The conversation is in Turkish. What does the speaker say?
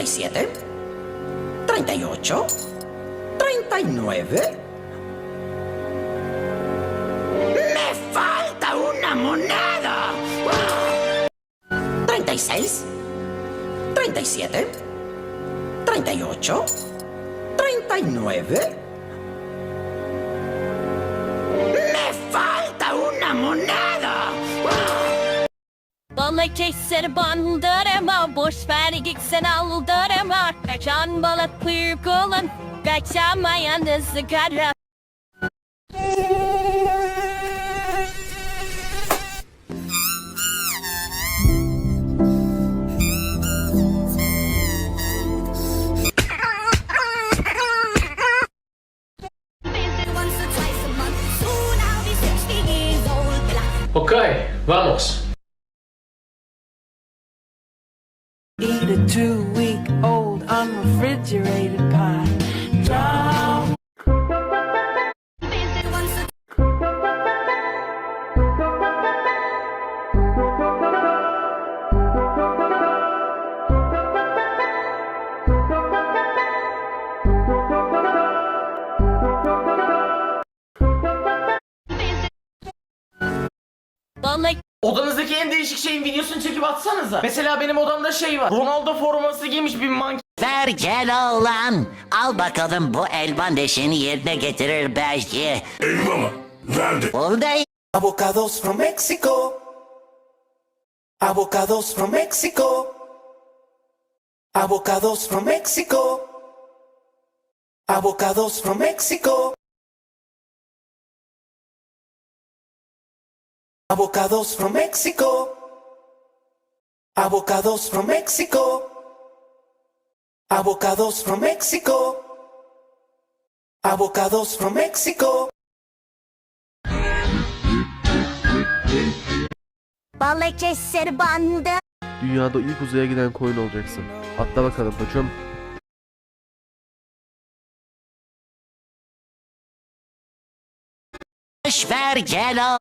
37, 38, 39. ¡Me falta una moneda! 36, 37, 38, 39. Yola geçsene bandırma Boş ver gitsen aldırma Kaçan balık kuyruk olun Kaçamayanı sıkarım Okay, vamos. The two-week-old, unrefrigerated pie. Drown. Well, like Odanızdaki en değişik şeyin videosunu çekip atsanıza. Mesela benim odamda şey var. Ronaldo forması giymiş bir manken. Ver gel oğlan. Al bakalım bu elma neşeni yerine getirir belki. Elma mı? Nerede? Buradayım. Avocados from Mexico. Avocados from Mexico. Avocados from Mexico. Avocados from Mexico. Avocados from Mexico. Avocados from Mexico. Avocados from Mexico. Avocados from Mexico. Balıkesir bandı. Dünyada ilk uzaya giden koyun olacaksın. Atla bakalım koçum. Boş ver gel